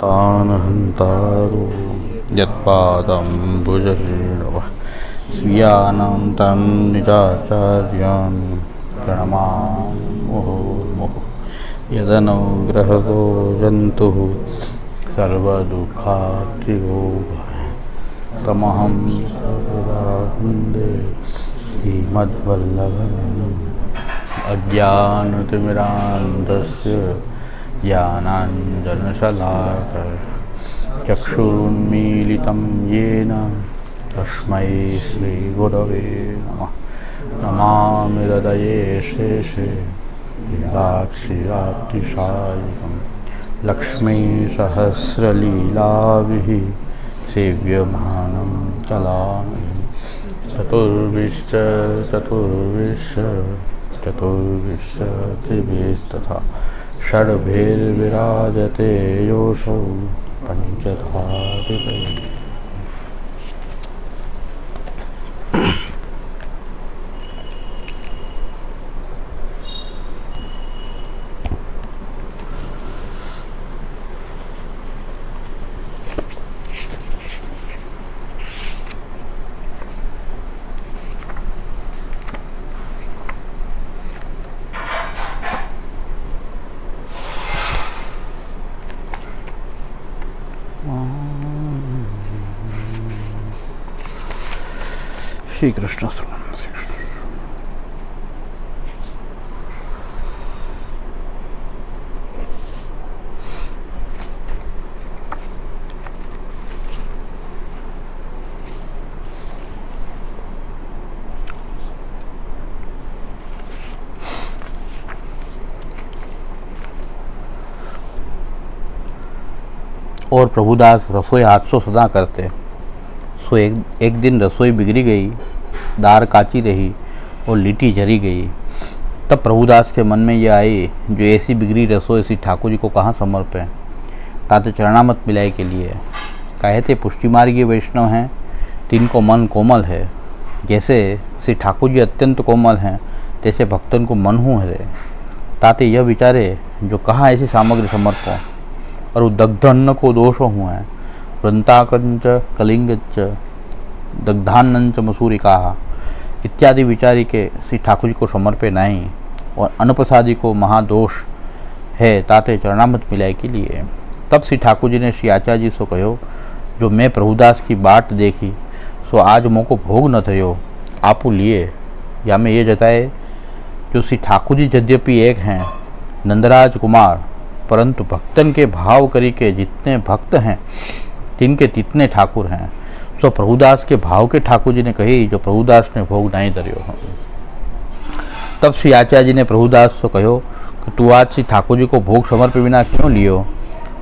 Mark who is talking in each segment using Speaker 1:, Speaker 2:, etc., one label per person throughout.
Speaker 1: तान् हन्तारो यत्पादं भुजरेणवः स्वीयानां तान् निजाचार्यान् प्रणमामुहुर्मुहुः यदनुग्रहको जन्तुः सर्वदुःखात्रियो भय तमहं सर्वदा वन्दे श्रीमद्वल्लभम् अज्ञानतिमिरान्धस्य ज्ञानाञ्जनशलाकय चक्षुरुन्मीलितं येन तस्मै श्रीगुरवे नमः। नमामि हृदये शेषे लीलाक्षिरातिशायिकं लक्ष्मीसहस्रलीलाभिः सेव्यमानं तलामि चतुर्विश्च चतुर्विश्च चतुर्विंशतिभिस्तथा षड्भिर्विराजते योऽसौ पञ्चधातिपै श्री कृष्ण। और प्रभुदास रसोई हाथ सो सदा करते। सो एक एक दिन रसोई बिगड़ी गई। दार काची रही और लिट्टी झरी गई। तब प्रभुदास के मन में यह आई, जो ऐसी बिगड़ी रसोई, ऐसी ठाकुर जी को कहाँ समर्पें? ताते चरणामत मिलाई के लिए। कहे थे पुष्टि वैष्णव हैं, तिनको मन कोमल है। जैसे श्री ठाकुर जी अत्यंत कोमल हैं, तैसे भक्तन को मन हूँ है ताते यह विचारे, जो कहाँ ऐसी सामग्री समर्पो? और दग्ध अन्न को दोष हुए है। वृंताकंच, कलिंगच दग्धान्नंच मसूरिका इत्यादि विचारी के श्री ठाकुर जी को समर्पे नहीं और अनुप्रसादी को महादोष है, ताते चरणामत मिलाए के लिए। तब श्री ठाकुर जी ने श्री आचार्य जी से कहो, जो मैं प्रभुदास की बाट देखी, सो आज मोको भोग न थयो आपू लिए। या मैं ये जताए, जो श्री ठाकुर जी यद्यपि एक हैं, नंदराज कुमार, परंतु भक्तन के भाव करी के जितने भक्त हैं, तिनके तितने ठाकुर हैं। सो प्रभुदास के भाव के ठाकुर जी ने कही जो प्रभुदास ने भोग नहीं धरियो तब श्री आचार्य जी ने प्रभुदास से कहो कि तू आज श्री ठाकुर जी को भोग समर्पे बिना क्यों लियो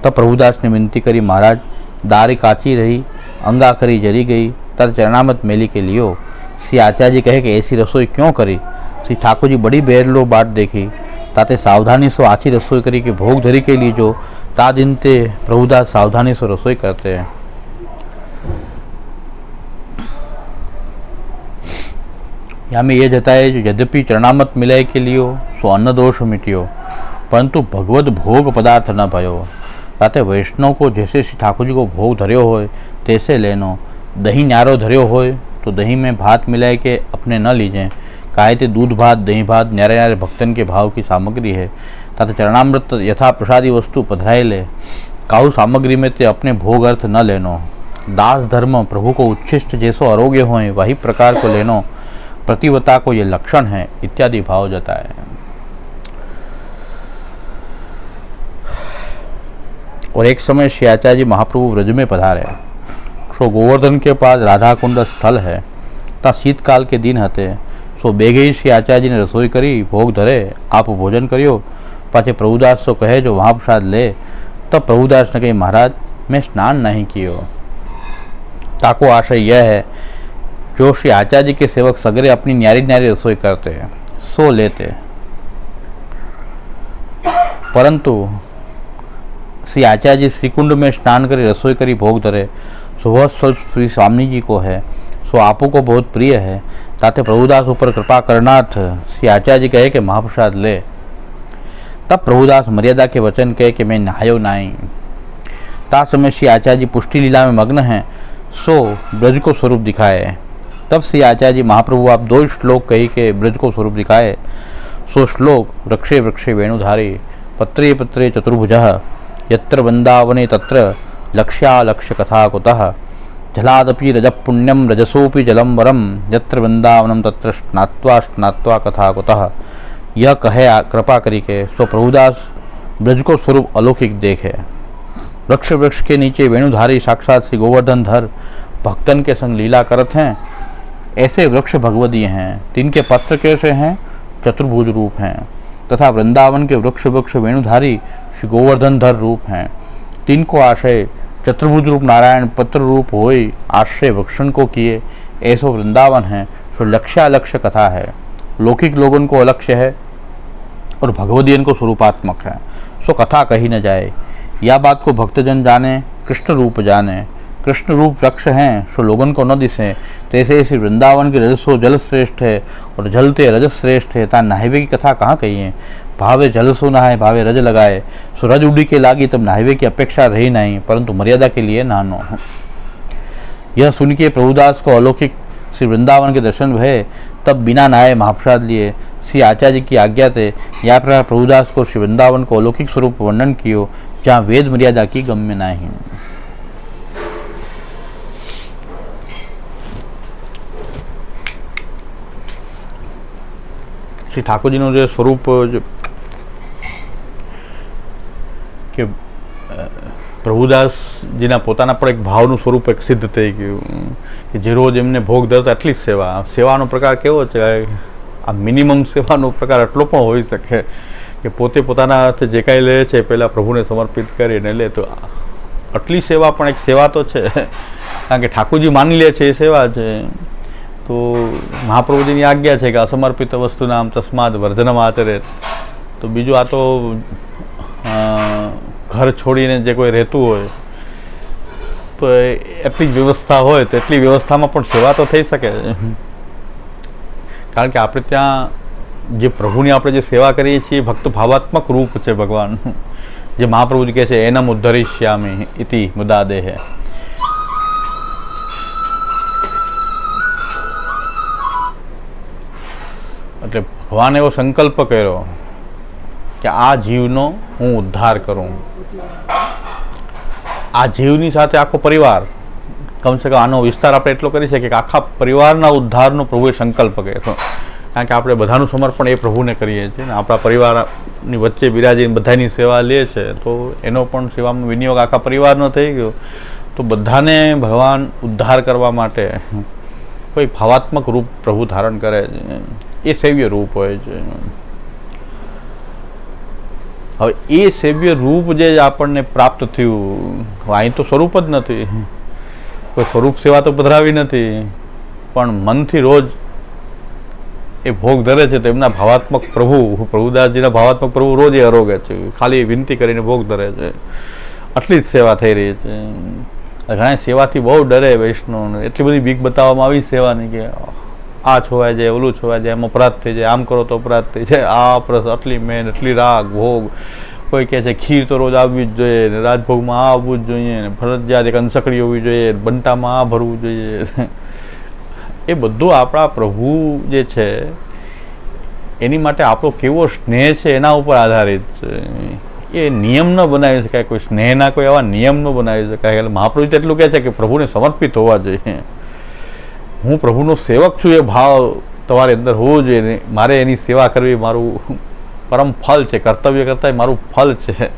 Speaker 1: तब प्रभुदास ने विनती करी महाराज दारी काची रही अंगा करी जरी गई तद चरणामत मेली के लियो श्री आचार्य जी कहे कि ऐसी रसोई क्यों करी श्री ठाकुर जी बड़ी बेर लो बाट देखी ताते सावधानी से आची रसोई करी के भोग धरी के लिए जो ता दिन ते प्रभुदास सावधानी से रसोई यहाँ में ये जताए, जो यद्यपि चरणामत मिलाए के लिए सो अन्न दोष मिटियो। परंतु भगवत भोग पदार्थ न भयो। ताते वैष्णव को जैसे श्री ठाकुर जी को भोग धर्यो हो तैसे लेनो। दही न्यारो धर्यो हो तो दही में भात मिलाए के अपने न लीजें। काहे ते दूध भात, दही भात, न्यारे न्यारे भक्तन के भाव की सामग्री है। तथा चरणामृत यथा प्रसादी वस्तु पधराए ले। काहू सामग्री में ते अपने भोग अर्थ न लेनो। दास धर्म प्रभु को उच्छिष्ट जैसो आरोग्य हो वही प्रकार को लेनो। प्रतिवता को ये लक्षण है, इत्यादि भाव जता है। और एक समय श्रियाचार्य जी महाप्रभु ब्रज में पधारे। सो गोवर्धन के पास राधा कुंड स्थल है। ता शीतकाल के दिन हते। सो बेगे श्री आचार्य जी ने रसोई करी, भोग धरे, आप भोजन करियो। पाचे प्रभुदास सो कहे, जो वहाँ प्रसाद ले। तब प्रभुदास ने कही, महाराज, मैं स्नान नहीं कियो। ताको आशय यह है जो श्री आचार्य के सेवक सगरे अपनी न्यारी न्यारी रसोई करते हैं, सो लेते परंतु श्री आचार्य जी श्रीकुंड में स्नान करी रसोई करी भोग धरे, सो वह स्वल्प श्री स्वामी जी को है, सो आपो को बहुत प्रिय है। ताते प्रभुदास ऊपर कृपा करनाथ, श्री आचार्य कहे कि महाप्रसाद ले। तब प्रभुदास मर्यादा के वचन कहे कि मैं नहायो नहीं ता समय श्री आचार्य जी पुष्टि लीला में मग्न हैं, सो ब्रज को स्वरूप दिखाए। तब श्री आचार्य जी महाप्रभु आप दो श्लोक कही के ब्रज को स्वरूप दिखाए। सो श्लोक वृक्षे वृक्षे वेणुधारे, पत्रे पत्रे चतुर्भुज, यत्र वृंदावने तत्र लक्ष्यालक्ष्य कथा कुतः। जलादपि रजपुण्यम रजसोपि जलम वरम यत्र वृंदावनम तत्र स्नात्वा स्नात्वा कथा कुतः। यह कहे कृपा करी के, सो प्रभुदास ब्रज को स्वरूप अलौकिक देखे। वृक्ष वृक्ष के नीचे वेणुधारी साक्षात श्री गोवर्धन धर भक्तन के संग लीला करत हैं। ऐसे वृक्ष भगवदीय हैं तिनके पत्र कैसे हैं? चतुर्भुज रूप हैं, तथा वृंदावन के वृक्ष वृक्ष वेणुधारी श्री गोवर्धन धर रूप हैं। तिनको आशय चतुर्भुज रूप नारायण पत्र रूप होई, आश्रय वृक्षण को किए, ऐसो वृंदावन है, सो लक्ष्यालक्ष्य कथा है। लौकिक लोगों को अलक्ष्य है, और भगवदीयन को स्वरूपात्मक है। सो कथा कही न जाए, या बात को भक्तजन जाने, कृष्ण रूप जाने कृष्ण रूप वृक्ष हैं, सो लोगन को न दिसे तैसे इसी वृंदावन की रजसो जल श्रेष्ठ है और जलते रजस श्रेष्ठ है। ता नाहिवे की कथा कहाँ कही है? भावे जल सो नहाए, भावे रज लगाए। सो रज उड़ी के लागी तब नाहिवे की अपेक्षा रही नहीं, परंतु मर्यादा के लिए नानो यह सुन के प्रभुदास को अलौकिक श्री वृंदावन के दर्शन भय, तब बिना नहाए महाप्रसाद लिए श्री आचार्य की आज्ञा थे या प्रकार प्रभुदास को श्री वृंदावन को अलौकिक स्वरूप वर्णन कियो, जहाँ वेद मर्यादा की गम्य नहीं। શ્રી ઠાકોરજીનું જે સ્વરૂપ કે પ્રભુદાસજીના પોતાના પણ એક ભાવનું સ્વરૂપ એક સિદ્ધ થઈ ગયું, કે જે રોજ એમને ભોગ ધરતા એટલી જ સેવા. સેવાનો પ્રકાર કેવો છે? આ મિનિમમ સેવાનો પ્રકાર એટલો પણ હોઈ શકે કે પોતે પોતાના હાથે જે કાંઈ લે છે પહેલાં પ્રભુને સમર્પિત કરીને લે. તો આટલી સેવા પણ એક સેવા તો છે. કારણ કે ઠાકોરજી માની લે છે એ સેવા છે તો મહાપ્રભુજીની આજ્ઞા છે કે અસમર્પિત વસ્તુના આમ તસ્માદ વર્ધનમ આચરે. તો બીજું આ તો ઘર છોડીને જે કોઈ રહેતું હોય, તો એટલી જ વ્યવસ્થા હોય તો એટલી વ્યવસ્થામાં પણ સેવા તો થઈ શકે. કારણ કે આપણે ત્યાં જે પ્રભુની આપણે જે સેવા કરીએ છીએ ભક્ત ભાવાત્મક રૂપ છે ભગવાનનું જે મહાપ્રભુજી કહે છે, એનમ ઉદ્ધરિષ્યામી ઇતિ મુદા ભગવાને એવો સંકલ્પ કર્યો કે આ જીવનો હું ઉદ્ધાર કરું. આ જીવની સાથે આખો પરિવાર, કમસે કમ આનો વિસ્તાર આપણે એટલો કરી શકીએ કે આખા પરિવારના ઉદ્ધારનો પ્રભુએ સંકલ્પ કર્યો. કારણ કે આપણે બધાનું સમર્પણ એ પ્રભુને કરીએ છીએ ને આપણા પરિવારની વચ્ચે બિરાજીને બધાની સેવા લે છે, તો એનો પણ સેવામાં વિનિયોગ આખા પરિવારનો થઈ ગયો. તો બધાને ભગવાન ઉદ્ધાર કરવા માટે કોઈ ભાવાત્મક રૂપ પ્રભુ ધારણ કરે છે. એ સેવ્ય રૂપ હોય છે. હવે એ સેવ્ય રૂપ જે આપણને પ્રાપ્ત થયું અહીં તો સ્વરૂપ જ નથી. કોઈ સ્વરૂપ સેવા તો પધરાવી નથી. પણ મનથી રોજ એ ભોગ ધરે છે તો એમના ભાવાત્મક પ્રભુ, પ્રભુદાસજીના ભાવાત્મક પ્રભુ રોજ એ અરોગે છે. ખાલી વિનંતી કરીને ભોગ ધરે છે. આટલી જ સેવા થઈ રહી છે. ઘણા સેવાથી બહુ ડરે વૈષ્ણવ એટલી બધી બીક બતાવવામાં આવી સેવાની કે આ છોવાય જાય, ઓલું છોવાય જાય એમ અપરાધ થઈ જાય, આમ કરો તો અપરાધ થઈ જાય. આ અપરાધ આટલી મેન એટલી રાગ, ભોગ. કોઈ કહે છે, ખીર તો રોજ આવવી જ જોઈએ ને રાજભોગમાં આ આવવું જ જોઈએ ને ફરજિયાત એક અંસકડી હોવી જોઈએ બંટામાં આ ભરવું જોઈએ. એ બધું આપણા પ્રભુ જે છે, એની માટે આપણો કેવો સ્નેહ છે એના ઉપર આધારિત છે. એ નિયમ ન બનાવી શકાય. કોઈ સ્નેહના કોઈ એવા નિયમ ન બનાવી શકાય. એટલે મહાપ્રભુ એટલું કહે છે કે પ્રભુને સમર્પિત હોવા જોઈએ. હું પ્રભુનો સેવક છું એ ભાવ તમારી અંદર હોવો જોઈએ મારે એની સેવા કરવી મારું પરમ ફલ છે, કર્તવ્ય કરતાં મારું ફલ છે.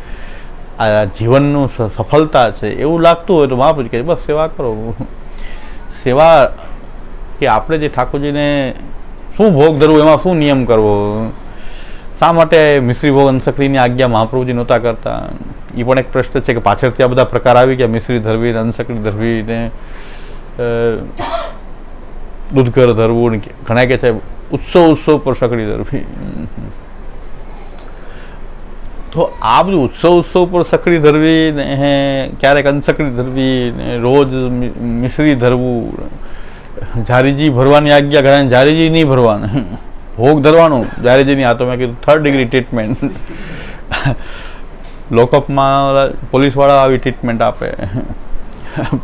Speaker 1: આ જીવનનું સફળતા છે, એવું લાગતું હોય તો મહાપુજ કહે બસ સેવા કરો. સેવા કે આપણે જે ઠાકોરજીને શું ભોગ ધરવું, એમાં શું નિયમ કરવો? શા માટે મિશ્રી ભોગ અંશકડીની આજ્ઞા મહાપ્રભુજી નહોતા કરતા? એ પણ એક પ્રશ્ન છે કે પાછળથી આ બધા પ્રકાર આવી ગયા, મિશ્રી ધરવી અંશકડી ધરવી ને દૂધઘર ધરવું ઘણા કે છે, ઉત્સવ ઉત્સવ પર સકડી ધરવી. તો આ બધું ઉત્સવ ઉત્સવ પર સકડી ધરવી ને હે, ક્યારેક અનસકડી ધરવી ને રોજ મિશ્રી ધરવું. જારીજી ભરવાની આજ્ઞા ઘણા જારીજી નહીં ભરવાનું. ભોગ ધરવાનું. જારીજીની, આ તો મેં કીધું થર્ડ ડિગ્રી ટ્રીટમેન્ટ લોકઅપમાં પોલીસવાળા આવી ટ્રીટમેન્ટ આપે.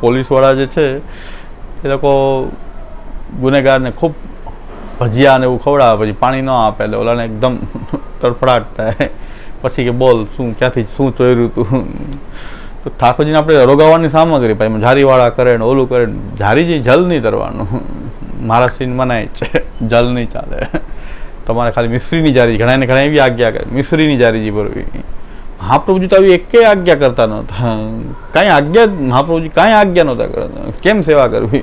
Speaker 1: પોલીસવાળા જે છે, એ લોકો ગુનેગારને ખૂબ ભજીયા ને એવું ખવડાવે, પછી પાણી ન આપે એટલે ઓલાને એકદમ તડફડાટ થાય. પછી કે બોલ, શું, ક્યાંથી, શું ચોર્યું તું? તો ઠાકોરજીને આપણે રોગાવાની સામગ્રી પછી ઝારીવાળા કરે ને ઓલું કરે ઝારીજી જલ નહીં તરવાનું. મહારાષ્ટ્રીને મનાય છે. જલ નહીં ચાલે. તમારે ખાલી મિશ્રીની જારી ઘણા ને ઘણા એવી આજ્ઞા કરે. મિશ્રીની જારીજી ભરવી. મહાપ્રભુજી તો આવી એકે આજ્ઞા કરતા નહોતા. કાંઈ આજ્ઞા, મહાપ્રભુજી કાંઈ આજ્ઞા નહોતા કરતા. કેમ સેવા કરવી?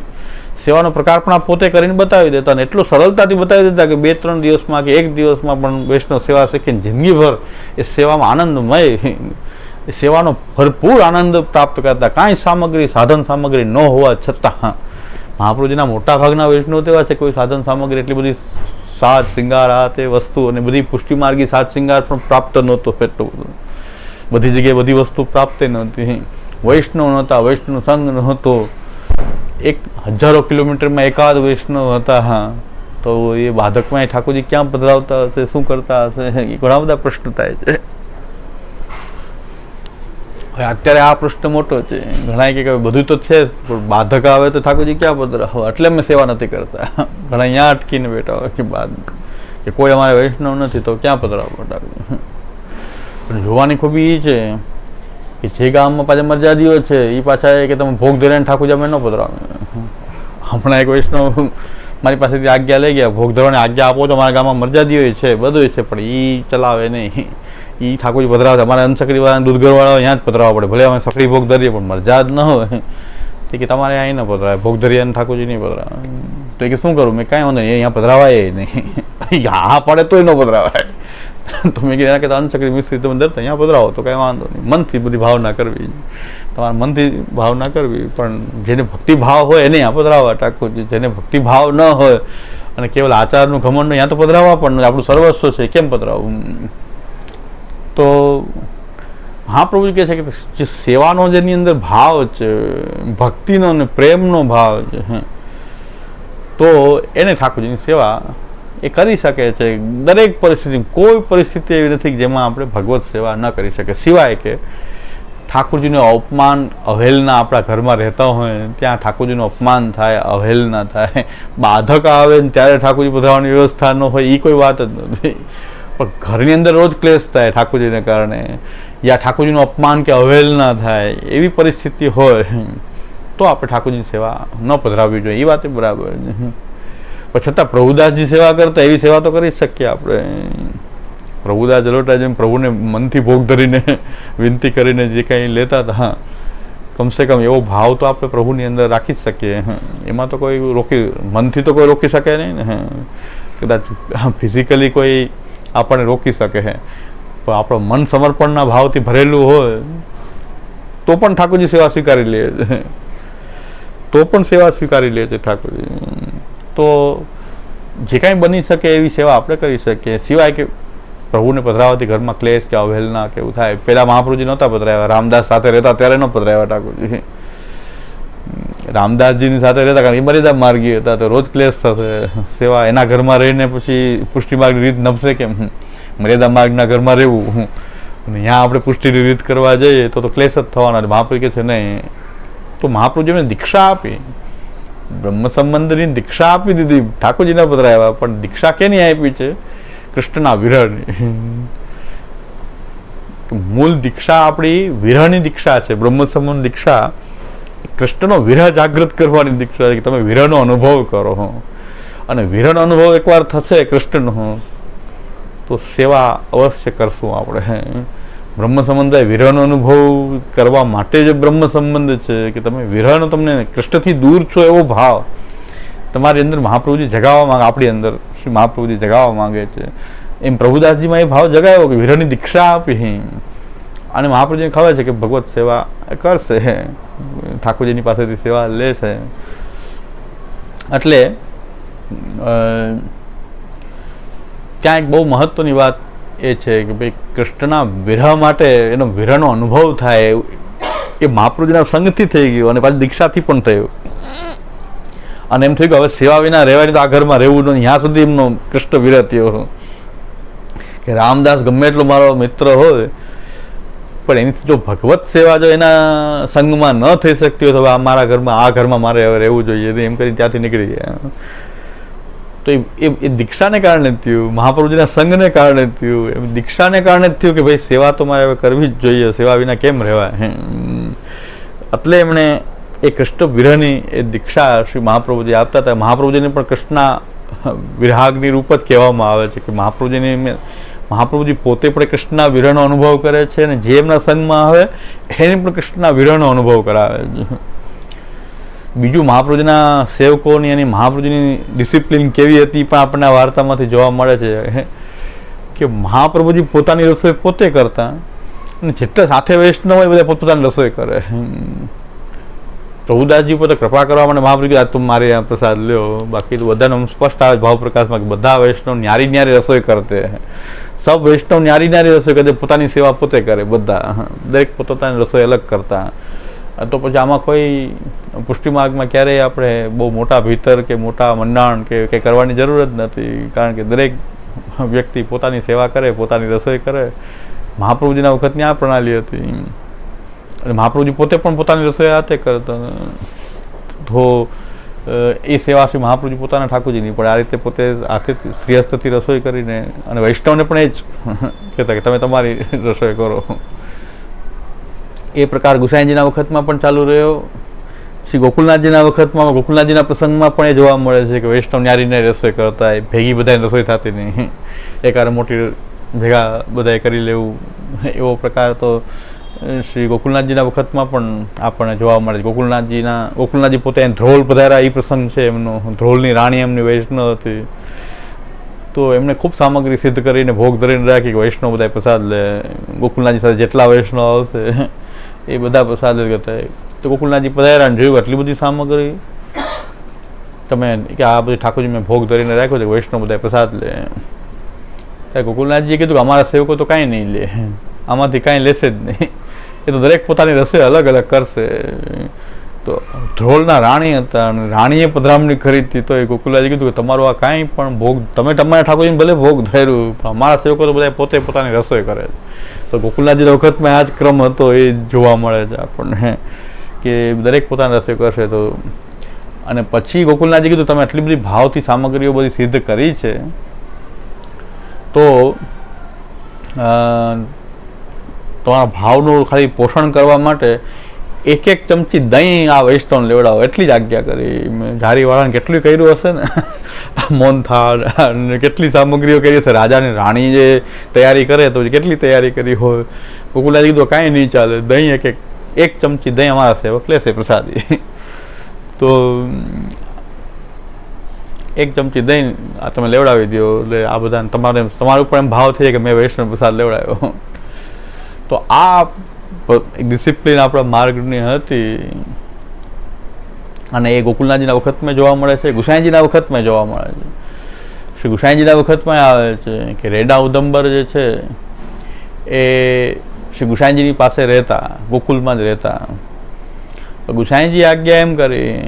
Speaker 1: સેવાનો પ્રકાર પણ આ પોતે કરીને બતાવી દેતા અને એટલું સરળતાથી બતાવી દેતા કે બે, ત્રણ દિવસમાં કે એક દિવસમાં પણ વૈષ્ણવ સેવા શીખીને જિંદગીભર એ સેવામાં આનંદમય સેવાનો ભરપૂર આનંદ પ્રાપ્ત કરતા કાંઈ સામગ્રી, સાધન સામગ્રી ન હોવા છતાં મહાપ્રભુજીના મોટાભાગના વૈષ્ણવ તેવા છે કોઈ સાધન સામગ્રી એટલી બધી સાજ શિંગાર, આ તે વસ્તુ અને બધી પુષ્ટિમાર્ગી સાજ શિંગાર પણ પ્રાપ્ત નહોતો એટલું બધું બધી જગ્યાએ બધી વસ્તુ પ્રાપ્ત નહોતી. વૈષ્ણવ નહોતા, વૈષ્ણવ સંઘ નહોતો. એક હજારો કિલોમીટરમાં એકાદ વૈષ્ણવ હતા, હા. તો એ બાધકમાં એ ઠાકોરજી ક્યાં પધરાવતા હશે, શું કરતા હશે? એ ઘણા બધા પ્રશ્ન થાય છે. અત્યારે આ પ્રશ્ન મોટો છે. ઘણા કે બધું તો છે પણ બાધક આવે તો ઠાકોરજી ક્યાં પધરાવો? એટલે અમે સેવા નથી કરતા. ઘણા અહીંયા અટકીને બેઠા હોય કે બાદ કે કોઈ અમારે વૈષ્ણવ નથી, તો ક્યાં પધરાવો ઠાકોર પણ જોવાની ખૂબી એ છે કે જે ગામમાં પાછા મર્યાદીઓ છે એ પાછા એ કે તમે ભોગ ધોરણ ઠાકોરજી અમે ન પધરાવે હમણાં એક વૈષ્ણવ મારી પાસેથી આજ્ઞા લઈ ગયા, ભોગ ધોરણે આજ્ઞા આપો તો મારા ગામમાં મર્યાદીઓ છે, બધું છે, પણ એ ચલાવે નહીં. એ ઠાકોરજી પધરાવે અમારે અનસકરીવાળા દૂધગરવાળા અહીંયા જ પધરાવવા પડે. ભલે અમે સકડી ભોગ ધરીએ, પણ મરજાદ ન હોય. તે કે તમારે અહીં ન પધરાવે ભોગ ધરીએ ઠાકોરજી નહીં પધરાવે તો એ કે શું કરું? મેં કાંઈ વાંધો નહીં. અહીંયા પધરાવાય નહીં. હા, પડે તોય ન પધરાવાય. તો મેં કીધું કે અનસકડી મિશ્રી તમે ધરતા અહીંયા પધરાવો તો કાંઈ વાંધો નહીં. મનથી બધી ભાવના કરવી. તમારે મનથી ભાવના કરવી પણ જેને ભક્તિભાવ હોય એને અહીંયા પધરાવવા ઠાકોરજી જેને ભક્તિભાવ ન હોય અને કેવલ આચારનું ઘમંડ અહીંયા તો પધરાવવા પણ આપણું સર્વસ્વ છે કેમ પધરાવવું? તો મહાપ્રભુજી કહે છે કે જે સેવાનો જેની અંદર ભાવ છે ભક્તિનો અને પ્રેમનો ભાવ છે હે, તો એને ઠાકોરજીની સેવા એ કરી શકે છે. દરેક પરિસ્થિતિ, કોઈ પરિસ્થિતિ એવી નથી જેમાં આપણે ભગવત સેવા ન કરી શકે સિવાય કે ઠાકોરજીનું અપમાન અવહેલના આપણા ઘરમાં રહેતા હોય ત્યાં ઠાકોરજીનું અપમાન થાય અવહેલના થાય. બાધક આવે ને ત્યારે ઠાકોરજી પધરાવવાની વ્યવસ્થા ન હોય એ કોઈ વાત જ નથી. પણ ઘરની અંદર રોજ ક્લેશ થાય ઠાકોરજીને કારણે. યા ઠાકોરજીનું અપમાન કે અવહેલના થાય, એવી પરિસ્થિતિ હોય, તો આપણે ઠાકોરજીની સેવા ન પધરાવવી જોઈએ. એ વાત બરાબર છે. પણ છતાં પ્રભુદાસજી સેવા કરતા એવી સેવા તો કરી જ શકીએ આપણે પ્રભુદાસ જલોટા જેમ પ્રભુને મનથી ભોગ ધરીને વિનંતી કરીને જે કંઈ લેતા હતા કમસે કમ એવો ભાવ તો આપણે પ્રભુની અંદર રાખી જ શકીએ હં. એમાં તો કોઈ રોકી મનથી તો કોઈ રોકી શકે નહીં ને હં. કદાચ ફિઝિકલી કોઈ આપણને રોકી શકે છે પણ આપણો મન સમર્પણના ભાવથી ભરેલું હોય તો પણ ઠાકોરજી સેવા સ્વીકારી લે છે તો પણ સેવા સ્વીકારી લે છે ઠાકોરજી તો જે કાંઈ બની શકે એવી સેવા આપણે કરી શકીએ. સિવાય કે પ્રભુને પધરાવાથી ઘરમાં ક્લેશ કે અવહેલના કે એવું થાય. પહેલાં મહાપ્રભુજી નહોતા પધરાવ્યા. રામદાસ સાથે રહેતા ત્યારે ન પધરાવ્યા ઠાકોરજી. રામદાસજીની સાથે રહેતા કારણ કે મર્યાદા માર્ગી હતા તો રોજ ક્લેશ થશે સેવા એના ઘરમાં રહીને પછી પુષ્ટિમાર્ગની રીત નભશે કેમ? મર્યાદા માર્ગના ઘરમાં રહેવું. અને અહીંયા આપણે પુષ્ટિની રીત કરવા જઈએ તો તો ક્લેશ જ થવાના મહાપુર કહે છે નહીં. તો મહાપ્રભુજીને દીક્ષા આપી. બ્રહ્મ સંબંધની દીક્ષા આપી દીધી. ઠાકોરજીના પધરા આવ્યા, પણ દીક્ષા કેની આપી છે? કૃષ્ણના વિરહની. મૂળ દીક્ષા આપણી વિરહની દીક્ષા છે. બ્રહ્મ સંબંધ દીક્ષા કૃષ્ણનો વિરહ જાગૃત કરવાની દીક્ષા છે કે તમે વિરહનો અનુભવ કરો. હો અને વિરહનો અનુભવ એકવાર થશે કૃષ્ણનો, તો સેવા અવશ્ય કરશું આપણે. બ્રહ્મ સંબંધ એ વિરહનો અનુભવ કરવા માટે જ બ્રહ્મ સંબંધ છે કે તમે વિરહનો તમને કૃષ્ણથી દૂર છો એવો ભાવ તમારી અંદર મહાપ્રભુજી જગાવવા માંગે, આપણી અંદર શ્રી મહાપ્રભુજી જગાવવા માંગે છે. એમ પ્રભુદાસજીમાં એ ભાવ જગાવ્યો કે વિરહની દીક્ષા આપી અને મહાપ્રભુજીને ખબર છે કે ભગવત સેવા કરશે ઠાકોરજીની પાસેથી સેવા લેશે એટલે ત્યાં એક બહુ મહત્વની વાત એ છે કે ભાઈ કૃષ્ણના વિરહ માટે એનો વિરહનો અનુભવ થાય એ મહાપ્રભુજીના સંગથી થઈ ગયું અને પાછી દીક્ષાથી પણ થયું. અને એમ થયું કે હવે સેવા વિના રહેવાની તો આ ઘરમાં રહેવું નહીં. ત્યાં સુધી એમનો કૃષ્ણ વિરહ થયો. કે રામદાસ ગમે એટલો મારો મિત્ર હોય, પણ એની જો ભગવત સેવા જો એના સંગમાં ન થઈ શકતી હોય તો હવે આ મારા ઘરમાં, આ ઘરમાં મારે હવે રહેવું જોઈએ. એમ કરીને ત્યાંથી નીકળી ગયા. તો એ એ- દીક્ષાને કારણે થયું, મહાપ્રભુજીના સંઘને કારણે થયું, એમ દીક્ષાને કારણે જ થયું કે ભાઈ સેવા તો મારે હવે કરવી જ જોઈએ, સેવા વિના કેમ રહેવાય. એટલે એમણે એ કૃષ્ણ વિરહની એ દીક્ષા શ્રી મહાપ્રભુજી આપતા હતા. મહાપ્રભુજીને પણ કૃષ્ણ વિરાગની રૂપ જ કહેવામાં આવે છે કે મહાપ્રભુજીની મહાપ્રભુજી પોતે પણ કૃષ્ણના વિરહનો અનુભવ કરે છે અને જે એમના સંઘમાં આવે, એને પણ કૃષ્ણના વિરહનો અનુભવ કરાવે છે. બીજું મહાપ્રભુજીના સેવકોની અને મહાપ્રભુજીની ડિસિપ્લિન કેવી હતી પણ આપણને આ વાર્તામાંથી જોવા મળે છે કે મહાપ્રભુજી પોતાની રસોઈ પોતે કરતા અને જેટલા સાથે વૈષ્ણવ હોય બધા પોતપોતાની રસોઈ કરે. પ્રભુદાસજી પોતે કૃપા કરવા માટે મહાપ્રભુજી આ તું મારે પ્રસાદ લ્યો. બાકી તો બધાને સ્પષ્ટ આવે ભાવ પ્રકાશમાં કે બધા વૈષ્ણવ ન્યારી ન્યારી રસોઈ કરતે. સબ વૈષ્ણવ ન્યારી ન્યારી રસોઈ કરે, પોતાની સેવા પોતે કરે બધા. દરેક પોતાની રસોઈ અલગ કરતા. તો પછી આમાં કોઈ પુષ્ટિ માર્ગમાં ક્યારેય આપણે બહુ મોટા ભીતર કે મોટા મંડાણ કે કંઈ કરવાની જરૂર જ નથી. કારણ કે દરેક વ્યક્તિ પોતાની સેવા કરે, પોતાની રસોઈ કરે. મહાપ્રભુજીના વખતની આ પ્રણાલી હતી. અને મહાપ્રભુજી પોતે પણ પોતાની રસોઈ હાથે કરતા. તો એ સેવા શ્રી મહાપ્રભુજી પોતાના ઠાકોરજીની પણ આ રીતે પોતે હાથે શ્રીહસ્તથી રસોઈ કરીને અને વૈષ્ણવને પણ એ જ કહેતા કે તમે તમારી રસોઈ કરો. એ પ્રકાર ગુસાઈજીના વખતમાં પણ ચાલુ રહ્યો. શ્રી ગોકુલનાથજીના વખતમાં, ગોકુલનાથજીના પ્રસંગમાં પણ એ જોવા મળે છે કે વૈષ્ણવ ન્યારીને રસોઈ કરતા ભેગી બધાને રસોઈ થતી નહીં. એકાર મોટી ભેગા બધાએ કરી લેવું. એવો પ્રકાર તો શ્રી ગોકુલનાથજીના વખતમાં પણ આપણને જોવા મળે છે. ગોકુલનાથજીના, ગોકુલનાથજી પોતે ધ્રોલ પધાર્યા, એ પ્રસંગ છે એમનો. ધ્રોલની રાણી એમની વૈષ્ણવ હતી. તો એમણે ખૂબ સામગ્રી સિદ્ધ કરીને ભોગ ધરીને રાખી કે વૈષ્ણવ બધા પ્રસાદ લે. ગોકુલનાથજી સાથે જેટલા વૈષ્ણવ આવશે એ બધા પ્રસાદ કરતા તો ગોકુલનાથજી પધાર્યા અને જોયું આટલી બધી સામગ્રી? તમે કે આ બધી ઠાકોરજી મેં ભોગ ધરીને રાખ્યો છે વૈષ્ણવ બધા પ્રસાદ લે. ત્યારે ગોકુલનાથજીએ કીધું કે અમારા સેવકો તો કાંઈ નહીં લે. આમાંથી કાંઈ લેશે જ નહીં. એ તો દરેક પોતાની રસોઈ અલગ અલગ કરશે. તો ધ્રોલના રાણી હતા અને રાણીએ પધરામણી ખરીદતી તો એ ગોકુલાજી કીધું કે તમારું આ કાંઈ પણ ભોગ, તમે તમારા ઠાકોરજીને ભલે ભોગ ધર્યું, પણ અમારા સેવકો તો બધા પોતે પોતાની રસોઈ કરે છે. તો ગોકુલનાથજી વખતમાં આ જ ક્રમ હતો, એ જોવા મળે છે આપણને કે દરેક પોતાની રસોઈ કરશે તો. અને પછી ગોકુલનાથજી કીધું, તમે આટલી બધી ભાવથી સામગ્રીઓ બધી સિદ્ધ કરી છે. તો તમારા ભાવનું ખાલી પોષણ કરવા માટે એક એક ચમચી દહીં આ વૈષ્ણવ લેવડાવો. એટલી જ આજ્ઞા કરી. મેં ઝારીવાળાને કેટલું કર્યું હશે ને? મોનથાળ કેટલી સામગ્રીઓ કરી હશે? રાજાની રાણી જે તૈયારી કરે તો કેટલી તૈયારી કરી હોય? ગોકુલાજી કીધું, કાંઈ નહીં ચાલે. દહીં એક એક એક ચમચી દહીં અમારા સેવક લેશે પ્રસાદી. તો એક ચમચી દહીં આ તમે લેવડાવી દો એટલે આ બધાને તમારે તમારું પણ એમ ભાવ થઈ કે મેં વૈષ્ણવ પ્રસાદ લેવડાવ્યો. તો આ ડિસિપ્લિન આપણા માર્ગની હતી. અને એ ગોકુલનાથજીના વખતમાં જોવા મળે છે, ગુસાઈજીના વખતમાં જોવા મળે છે. શ્રી ગુસાઈજીના વખતમાં આવે છે કે રેડા ઉદંબર જે છે, એ શ્રી ગુસાઈજીની પાસે રહેતા, ગોકુલમાં જ રહેતા. ગુસાઈજી આજ્ઞા એમ કરી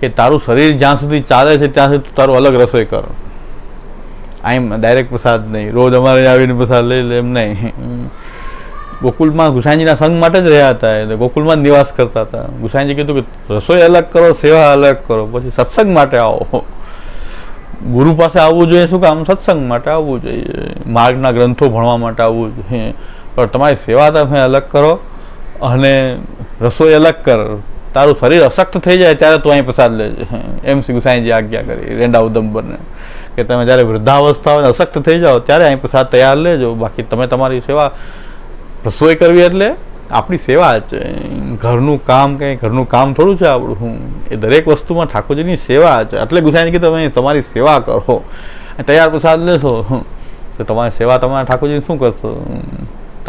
Speaker 1: કે તારું શરીર જ્યાં સુધી ચાલે છે ત્યાં સુધી તારું અલગ રસોઈ કર. આમ ડાયરેક્ટ પ્રસાદ નહીં. રોજ અમારે આવીને પ્રસાદ લઈ લે એમ નહીં. ગોકુલમાં ગુસાઈજીના સંઘ માટે જ રહ્યા હતા. એટલે ગોકુલમાં નિવાસ કરતા હતા. ગુસાઈજી કીધું કે રસોઈ અલગ કરો, સેવા અલગ કરો. પછી સત્સંગ માટે આવો. ગુરુ પાસે આવવું જોઈએ. શું કામ સત્સંગ માટે આવવું જોઈએ. માર્ગના ગ્રંથો ભણવા માટે આવવું જોઈએ. પણ તમારી સેવા તમે અલગ કરો અને રસોઈ અલગ કર. તારું શરીર અશક્ત થઈ જાય ત્યારે તું અહીં પ્રસાદ લેજે. એમ શ્રી ગુસાઈજી આજ્ઞા કરી. રેંડા ઉદંબરને. કે તમે જ્યારે વૃદ્ધાવસ્થા હોય અશક્ત થઈ જાઓ ત્યારે અહીં પ્રસાદ તૈયાર લેજો. બાકી તમે તમારી સેવા રસોઈ કરવી એટલે આપણી સેવા છે ઘરનું કામ કંઈ, ઘરનું કામ થોડું છે આપણું. એ દરેક વસ્તુમાં ઠાકોરજીની સેવા છે એટલે ગુસાઈને કે તમે તમારી સેવા કરો. તૈયાર પ્રસાદ લેશો. તો તમારી સેવા તમારા ઠાકોરજીને શું કરશો?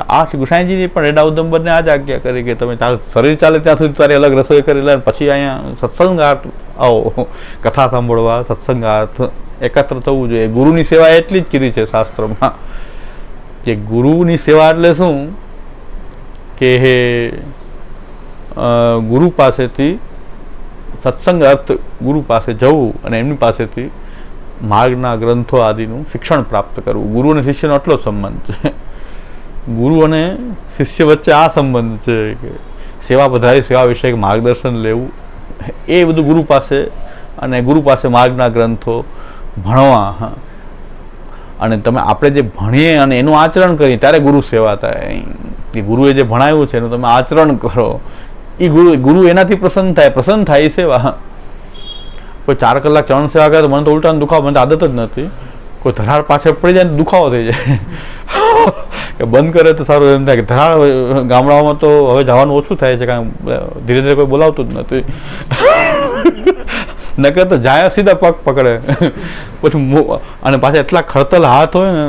Speaker 1: આ ગુસાઈજીની પણ રેડા ઉદંબરને આ જ આજ્ઞા કરી કે તમે તારું શરીર ચાલે ત્યાં સુધી તારી અલગ રસોઈ કરી લે પછી અહીંયા સત્સંગાર્થ આવો. કથા સાંભળવા, સત્સંગાર્થ, એકત્ર થવું જોઈએ. ગુરુની સેવા એટલી જ કીધી છે શાસ્ત્રમાં. કે ગુરુની સેવા એટલે શું? કે હે ગુરુ પાસેથી સત્સંગ અર્થ ગુરુ પાસે જવું અને એમની પાસેથી માર્ગના ગ્રંથો આદિનું શિક્ષણ પ્રાપ્ત કરવું. ગુરુ અને શિષ્યનો આટલો સંબંધ છે. ગુરુ અને શિષ્ય વચ્ચે આ સંબંધ છે કે સેવા વધારી સેવા વિષયક માર્ગદર્શન લેવું. એ બધું ગુરુ પાસે અને ગુરુ પાસે માર્ગના ગ્રંથો ભણવા, હા. અને તમે આપણે જે ભણીએ અને એનું આચરણ કરીએ, ત્યારે ગુરુ સેવા થાય. એ ગુરુએ જે ભણાવ્યું છે, એનું તમે આચરણ કરો. એ ગુરુ ગુરુ એનાથી પ્રસન્ન થાય. પ્રસન્ન થાય એ સેવા. કોઈ ચાર કલાક ચરણ સેવા કરે તો મને તો ઉલટાનો દુખાવો, મને તો આદત જ નથી. કોઈ ધરાળ પાછળ પડી જાય દુખાવો થઈ જાય. કે બંધ કરે તો સારું એમ થાય. કે ધરાળ ગામડાઓમાં તો હવે જવાનું ઓછું થાય છે, કારણ ધીરે ધીરે કોઈ બોલાવતું જ નથી. નકર તો જાય સીધા પગ પકડે. પછી અને પાછા એટલા ખડતલ હાથ હોય ને,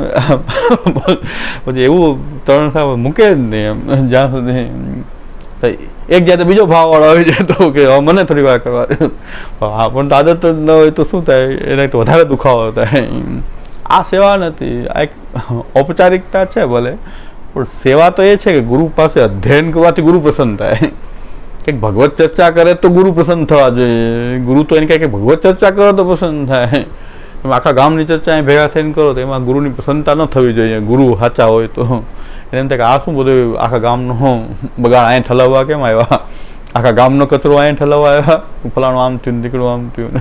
Speaker 1: પછી એવું ત્રણ સાહેબ મૂકે જ નહીં એમ. જ્યાં સુધી એક જાતે બીજો ભાવ વાળો આવી જાય તો કે મને થોડી વાર કરવા દે. પણ આદત ન હોય તો શું થાય? એને તો વધારે દુખાવો થાય. આ સેવા નથી. આ એક ઔપચારિકતા છે ભલે. પણ સેવા તો એ છે કે ગુરુ પાસે અધ્યયન કરવાથી ગુરુ પ્રસન્ન થાય. કંઈક ભગવત ચર્ચા કરે તો ગુરુ પ્રસન્ન થવા જોઈએ. ગુરુ તો એને કહે કે ભગવત ચર્ચા કરો તો પ્રસન્ન થાય. એમ આખા ગામની ચર્ચા અહીં ભેગા થઈને કરો તો એમાં ગુરુની પ્રસન્નતા ન થવી જોઈએ. ગુરુ સાચા હોય તો. એને એમ થાય કે આ શું બધું આખા ગામનો બગાડ અહીં ઠલાવવા કેમ આવ્યા? આખા ગામનો કચરો અહીં ઠલાવવા આવ્યા? ફલાણું આમ થયું ને દીકડું આમ થયું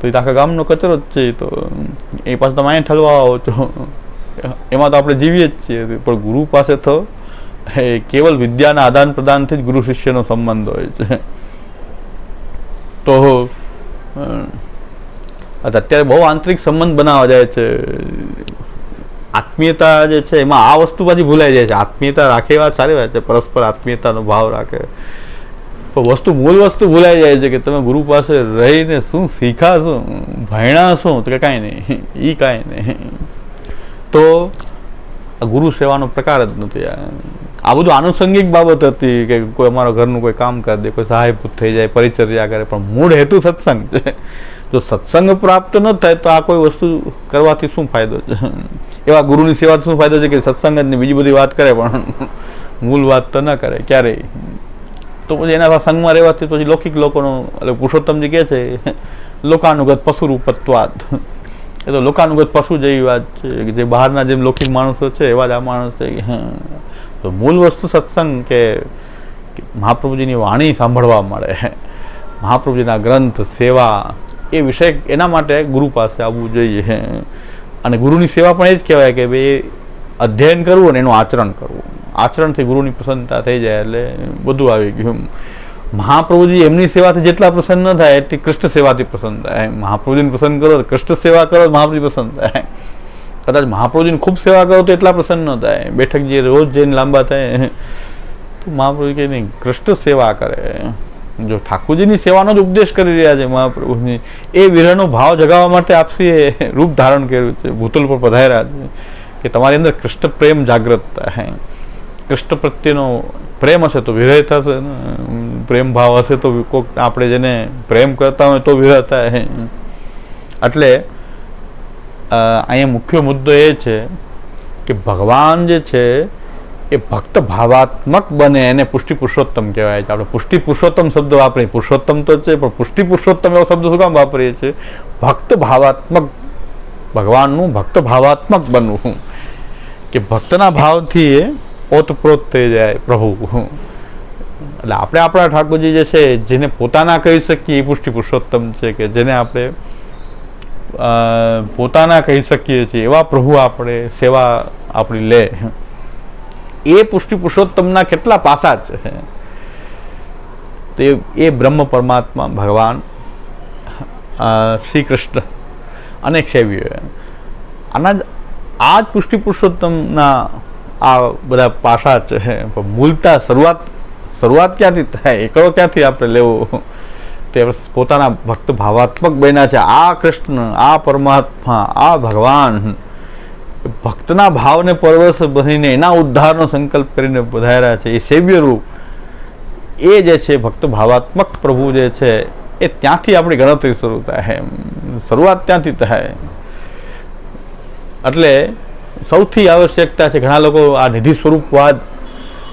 Speaker 1: તો એ આખા ગામનો કચરો જ છે તો. એ પાછું તમે અહીં ઠલવા આવો છો. એમાં તો આપણે જીવીએ જ છીએ. પણ ગુરુ પાસે તો એ કેવલ વિદ્યાના આદાન પ્રદાનથી જ ગુરુ શિષ્યનો સંબંધ હોય છે. તો અત્યારે બહુ આંતરિક સંબંધ બનાવવા જાય છે. આત્મીયતા જે છે, એમાં આ વસ્તુ પાછી ભૂલાઈ જાય છે. આત્મીયતા રાખે વાત સારી વાત છે. પરસ્પર આત્મીયતાનો ભાવ રાખે. પણ વસ્તુ, મૂળ વસ્તુ ભૂલાઈ જાય છે કે તમે ગુરુ પાસે રહીને શું શીખા શું ભણ્યા શું તો કે કાંઈ નહીં. એ કાંઈ નહીં. તો આ ગુરુ સેવાનો પ્રકાર જ નથી આ. આ બધું આનુષંગિક બાબત હતી કે કોઈ અમારા ઘરનું કોઈ કામ કરી દે, કોઈ સહાયભૂત થઈ જાય, પરિચર્યા કરે, પણ મૂળ હેતુ સત્સંગ છે. જો સત્સંગ પ્રાપ્ત ન થાય તો આ કોઈ વસ્તુ કરવાથી શું ફાયદો છે? એવા ગુરુની સેવાથી શું ફાયદો છે કે સત્સંગ જ બીજી બધી વાત કરે પણ મૂળ વાત તો ન કરે ક્યારેય. તો પછી એના સંગમાં રહેવાથી પછી લૌકિક લોકોનો, એટલે પુરુષોત્તમજી કહે છે, લોકાનુગત પશુ રૂપત્વાદ. એ તો લોકાનુગત પશુ જેવી વાત છે, કે જે બહારના જેમ લૌકિક માણસો છે, એવા જ આ માણસ છે. તો મૂળ વસ્તુ સત્સંગ કે મહાપ્રભુજીની વાણી સાંભળવા મળે. મહાપ્રભુજીના ગ્રંથ, સેવા, એ વિષય એના માટે ગુરુ પાસે આવવું જોઈએ. અને ગુરુની સેવા પણ એ જ કહેવાય કે ભાઈ અધ્યયન કરવું અને એનું આચરણ કરવું. આચરણથી ગુરુની પ્રસન્નતા થઈ જાય એટલે બધું આવી ગયું. મહાપ્રભુજી એમની સેવાથી જેટલા પ્રસન્ન થાય, એટલી કૃષ્ણ સેવાથી પ્રસન્ન થાય. મહાપ્રભુજીને પ્રસન્ન કરો કૃષ્ણ સેવા કરો મહાપ્રભુજી પ્રસન્ન થાય. કદાચ મહાપ્રભુજીની ખૂબ સેવા કરો તો એટલા પ્રસન્ન થાય. બેઠક જે રોજ જઈને લાંબા થાય, તો મહાપ્રભુજી કે નહીં, કૃષ્ણ સેવા કરે. જો ઠાકોરજીની સેવાનો જ ઉપદેશ કરી રહ્યા છે મહાપ્રભુની એ વિરહનો ભાવ જગાવવા માટે આપસીએ રૂપ ધારણ કર્યું છે, ભૂતલ પર પધાર્યા છે, કે તમારી અંદર કૃષ્ણ પ્રેમ જાગૃત થાય કૃષ્ણ પ્રત્યેનો પ્રેમ હશે તો વિરહ થશે પ્રેમ ભાવ હશે તો કોઈક આપણે જેને પ્રેમ કરતા હોય તો વિરહ થાય. એટલે અહીંયા મુખ્ય મુદ્દો એ છે કે ભગવાન જે છે એ ભક્ત ભાવાત્મક બને એને પુષ્ટિ પુરુષોત્તમ કહેવાય છે. આપણે પુષ્ટિ પુરુષોત્તમ શબ્દ વાપરીએ. પુરુષોત્તમ તો છે, પણ પુષ્ટિ પુરુષોત્તમ એવો શબ્દ શું કામ વાપરીએ છીએ? ભક્ત ભાવાત્મક ભગવાનનું ભક્ત ભાવાત્મક બનવું કે ભક્તના ભાવથી એ ઓતપ્રોત થઈ જાય પ્રભુ એટલે આપણે આપણા ઠાકોરજી જે છે, જેને પોતાના કહી શકીએ એ પુષ્ટિ પુરુષોત્તમ છે કે જેને આપણે પોતાના કહી શકીએ છીએ, એવા પ્રભુ આપણે સેવા આપણી લે. એ પુષ્ટિ પુરુષોત્તમના કેટલા પાસા છે. તે, એ બ્રહ્મ પરમાત્મા, ભગવાન શ્રી કૃષ્ણ અને સેવીઓ આના આ જ પુષ્ટિ પુરુષોત્તમના આ બધા પાસા છે. મૂળતા શરૂઆત શરૂઆત ક્યાંથી થાય? એકડો ક્યાંથી આપણે લેવો? તે પોતાના ભક્ત ભાવાત્મક બન્યા છે. આ કૃષ્ણ, આ પરમાત્મા, આ ભગવાન, ભક્તના ભાવને પરવશ બનીને એના ઉદ્ધારનો સંકલ્પ કરીને વધાર્યા છે. એ સેવ્ય રૂપ, એ જે છે ભક્ત ભાવાત્મક પ્રભુ જે છે, એ ત્યાંથી આપણી ગણતરી શરૂ થાય. શરૂઆત ત્યાંથી થાય એટલે સૌથી આવશ્યકતા છે, ઘણા લોકો આ નિધિ સ્વરૂપવાદ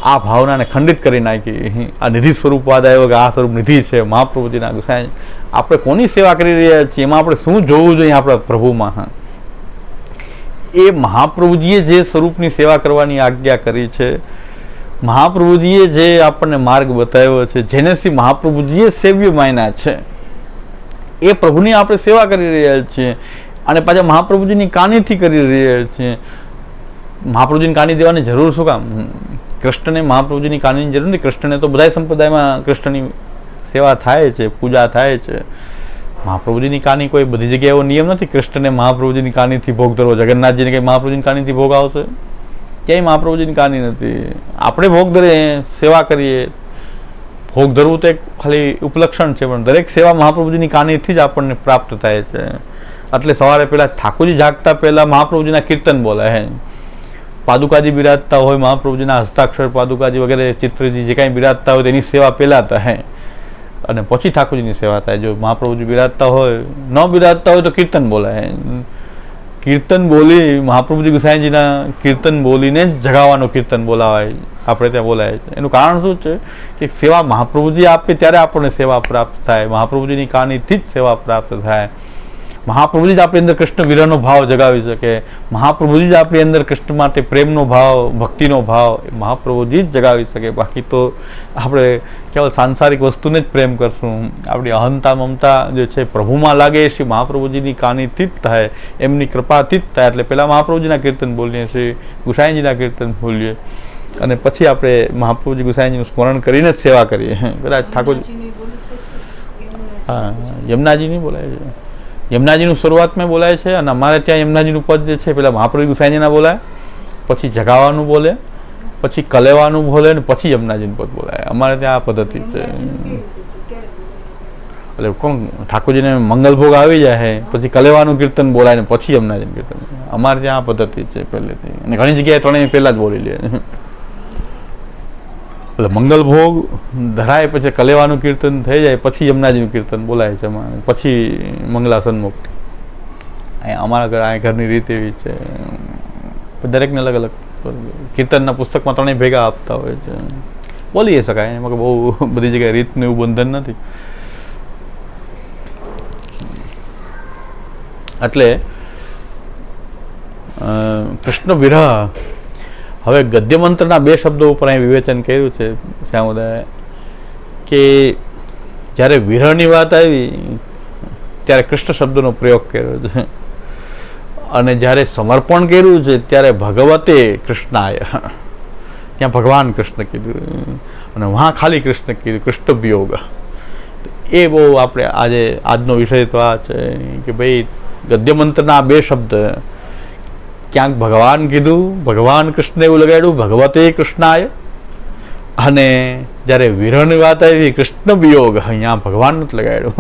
Speaker 1: આ ભાવનાને ખંડિત કરી નાખી. આ નિધિ સ્વરૂપવાદ આવ્યો કે આ સ્વરૂપ નિધિ છે. મહાપ્રભુજીના ગુસાઈ. આપણે કોની સેવા કરી રહ્યા છીએ? એમાં આપણે શું જોવું જોઈએ આપણા પ્રભુમાં? એ મહાપ્રભુજીએ જે સ્વરૂપની સેવા કરવાની આજ્ઞા કરી છે. મહાપ્રભુજીએ જે આપણને માર્ગ બતાવ્યો છે જેનેથી મહાપ્રભુજીએ સેવ્ય માયના છે. એ પ્રભુની આપણે સેવા કરી રહ્યા છીએ અને પાછા મહાપ્રભુજીની કાનીથી કરી રહ્યા છીએ. મહાપ્રભુજીની કાની દેવાની જરૂર શું કામ? કૃષ્ણને મહાપ્રભુજીની કાનૂની જરૂર નથી. કૃષ્ણને તો બધા સંપ્રદાયમાં કૃષ્ણની સેવા થાય છે, પૂજા થાય છે. મહાપ્રભુજીની કાની કોઈ બધી જગ્યાએ એવો નિયમ નથી કૃષ્ણને મહાપ્રભુજીની કાનીથી ભોગ ધરવો. જગન્નાથજીને કંઈ મહાપ્રભુજીની કાનીથી ભોગ આવશે? ક્યાંય મહાપ્રભુજીની કાની નથી. આપણે ભોગ ધરે સેવા કરીએ. ભોગ ધરવું તો એક ખાલી ઉપલક્ષણ છે, પણ દરેક સેવા મહાપ્રભુજીની કાનીથી જ આપણને પ્રાપ્ત થાય છે. એટલે સવારે પહેલાં ઠાકોરજી જાગતા પહેલાં મહાપ્રભુજીના કીર્તન બોલાય હે. પાદુકાજી બિરાજતા હોય, મહાપ્રભુજીના હસ્તાક્ષર પાદુકાજી વગેરે, ચિત્રજી જે કાંઈ બિરાજતા હોય તેની સેવા પહેલાં થાય. અને પછી ઠાકોરજીની સેવા થાય. જો મહાપ્રભુજી બિરાજતા હોય, ન બિરાજતા હોય તો કીર્તન બોલાય. કીર્તન બોલી મહાપ્રભુજી ગુસાઈજીના કીર્તન બોલીને જ જગાવવાનું કીર્તન બોલાવાય. આપણે ત્યાં બોલાય એનું કારણ શું છે કે સેવા મહાપ્રભુજી આપે ત્યારે આપણને સેવા પ્રાપ્ત થાય. મહાપ્રભુજીની કાનીથી જ સેવા પ્રાપ્ત થાય. મહાપ્રભુજી જ આપણી અંદર કૃષ્ણ વિરહનો ભાવ જગાવી શકે. મહાપ્રભુજી જ આપણી અંદર કૃષ્ણ માટે પ્રેમનો ભાવ ભક્તિનો ભાવ એ મહાપ્રભુજી જ જગાવી શકે. બાકી તો આપણે કેવલ સાંસારિક વસ્તુને જ પ્રેમ કરશું. આપણી અહંતા મમતા જે છે પ્રભુમાં લાગે છે મહાપ્રભુજીની કાનીથી જ થાય એમની કૃપાથી જ થાય. એટલે પહેલાં મહાપ્રભુજીના કીર્તન બોલીએ શ્રી ગુસાઈજીના કીર્તન બોલીએ. અને પછી આપણે મહાપ્રભુજી ગુસાઈજીનું સ્મરણ કરીને જ સેવા કરીએ. કદાચ ઠાકોર હા યમુનાજીની બોલાય છે. યમુનાજીનું શરૂઆતમાં બોલાય છે અને અમારે ત્યાં યમુનાજીનું પદ જે છે, પેલા મહાપ્રભુ ગુસાઈજીના બોલાય, પછી જગાવાનું બોલે, પછી કલેવાનું બોલે ને પછી યમુનાજીનું પદ બોલાય. અમારે ત્યાં આ પદ્ધતિ છે. એટલે કોણ? ઠાકોરજીને મંગલભોગ આવી જાય પછી કલેવાનું કીર્તન બોલાય ને પછી યમુનાજીનું કીર્તન અમારે ત્યાં આ પદ્ધતિ છે પહેલેથી. અને ઘણી જગ્યાએ ત્રણેય પહેલાં જ બોલી લે. એટલે મંગલ ભોગ ધરાય પછી કલેવાનું કીર્તન થઈ જાય, પછી યમુનાજીનું કીર્તન બોલાય છે એમાં. પછી મંગલા સન્મુખ અહીંયા અમારા ઘર અહીંયા ઘરની રીત એવી છે. દરેકને અલગ અલગ કીર્તનના પુસ્તકમાં ત્રણેય ભેગા આપતા હોય છે. બોલી શકાય. એમાં બહુ બધી જગ્યાએ રીતનું એવું બંધન નથી. એટલે કૃષ્ણ વિરહ હવે ગદ્યમંત્રના બે શબ્દો ઉપર અહીં વિવેચન કર્યું છે બધા કે જ્યારે વિરહની વાત આવી, ત્યારે કૃષ્ણ શબ્દનો પ્રયોગ કર્યો છે અને જ્યારે સમર્પણ કર્યું છે, ત્યારે ભગવતે કૃષ્ણાય ત્યાં ભગવાન કૃષ્ણ કીધું. અને વહાં ખાલી કૃષ્ણ કીધું કૃષ્ણ વિયોગ એ બહુ આપણે આજે, આજનો વિષય તો આ છે, કે ભાઈ ગદ્યમંત્રના બે શબ્દ ક્યાંક ભગવાન કીધું, ભગવાન કૃષ્ણ એવું લગાડ્યું, ભગવતે કૃષ્ણાય. અને જ્યારે વિરહની વાત આવી કૃષ્ણ વિયોગ અહીંયા ભગવાન નથી લગાડ્યું.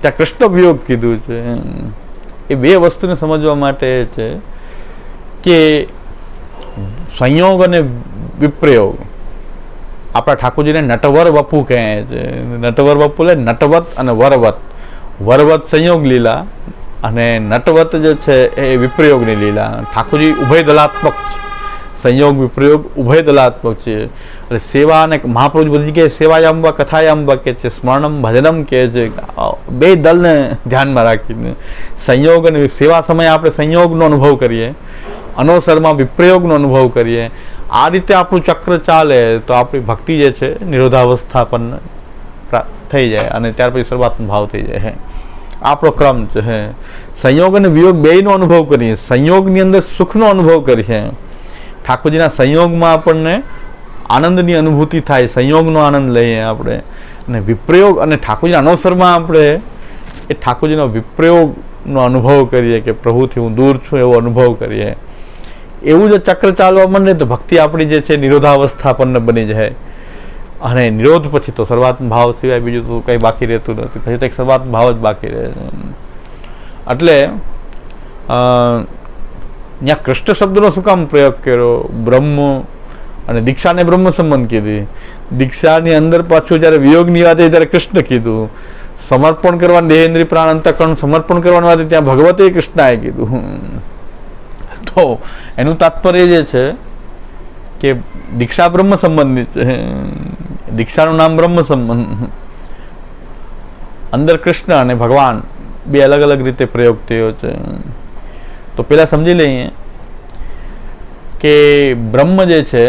Speaker 1: ત્યાં કૃષ્ણ વિયોગ કીધું છે. એ બે વસ્તુને સમજવા માટે છે કે સંયોગ અને વિપ્રયોગ. આપણા ઠાકોરજીને નટવર વપુ કહે છે. નટવર વપુ એટલે નટવત અને વરવત. વરવત સંયોગ લીલા. અને નટવત જે છે એ વિપ્રયોગની લીલા. ઠાકોરજી ઉભય દલાત્મક છે. સંયોગ, વિપ્રયોગ ઉભય દલાત્મક છે. એટલે સેવા અને મહાપ્રભુ બધી જગ્યાએ સેવાયામ વા કથાયામ કે છે, સ્મરણમ, ભજનમ કહે છે, બે દલને ધ્યાનમાં રાખીને. સંયોગ અને સેવા સમયે આપણે સંયોગનો અનુભવ કરીએ. અનવસરમાં વિપ્રયોગનો અનુભવ કરીએ. આ રીતે આપણું ચક્ર ચાલે તો આપણી ભક્તિ જે છે નિરોધાવસ્થા પણ થઈ જાય અને ત્યાર પછી સર્વાત્મ ભાવ થઈ જાય. આપણો ક્રમ છે. સંયોગ અને વિયોગ બેયનો અનુભવ કરીએ. સંયોગની અંદર સુખનો અનુભવ કરીએ. ઠાકોરજીના સંયોગમાં આપણને આનંદની અનુભૂતિ થાય. સંયોગનો આનંદ લઈએ આપણે. અને વિપ્રયોગ અને ઠાકોરજીના અનવસરમાં આપણે એ ઠાકોરજીનો વિપ્રયોગનો અનુભવ કરીએ કે, પ્રભુથી હું દૂર છું એવો અનુભવ કરીએ. એવું જો ચક્ર ચાલવા માંડે તો ભક્તિ આપણી જે છે નિરોધાવસ્થાપન્ન બની જાય. અને નિરોધ પછી તો સર્વાત્મ ભાવ સિવાય બીજું તો કંઈ બાકી રહેતું નથી. પછી તો એક સર્વાત્મ ભાવ જ બાકી રહે. એટલે ત્યાં કૃષ્ણ શબ્દનો શું કામ પ્રયોગ કર્યો? બ્રહ્મ અને દીક્ષાને બ્રહ્મ સંબંધ કીધી. દીક્ષાની અંદર પાછું જ્યારે વિયોગની વાત ત્યારે કૃષ્ણ કીધું, સમર્પણ કરવા દેહેન્દ્રી પ્રાણ અંતકરણ સમર્પણ કરવાની વાત ત્યાં ભગવતે કૃષ્ણાએ કીધું. તો એનું તાત્પર્ય જે છે કે દીક્ષા બ્રહ્મ સંબંધિત છે દીક્ષાનું નામ બ્રહ્મ સંબંધ. અંદર કૃષ્ણ અને ભગવાન બે અલગ અલગ રીતે પ્રયોગ થયો છે. તો પેલા સમજી લઈએ કે બ્રહ્મ જે છે,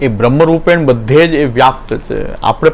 Speaker 1: એ બ્રહ્મ રૂપેણ બધે જ એ વ્યાપ્ત છે. આપણે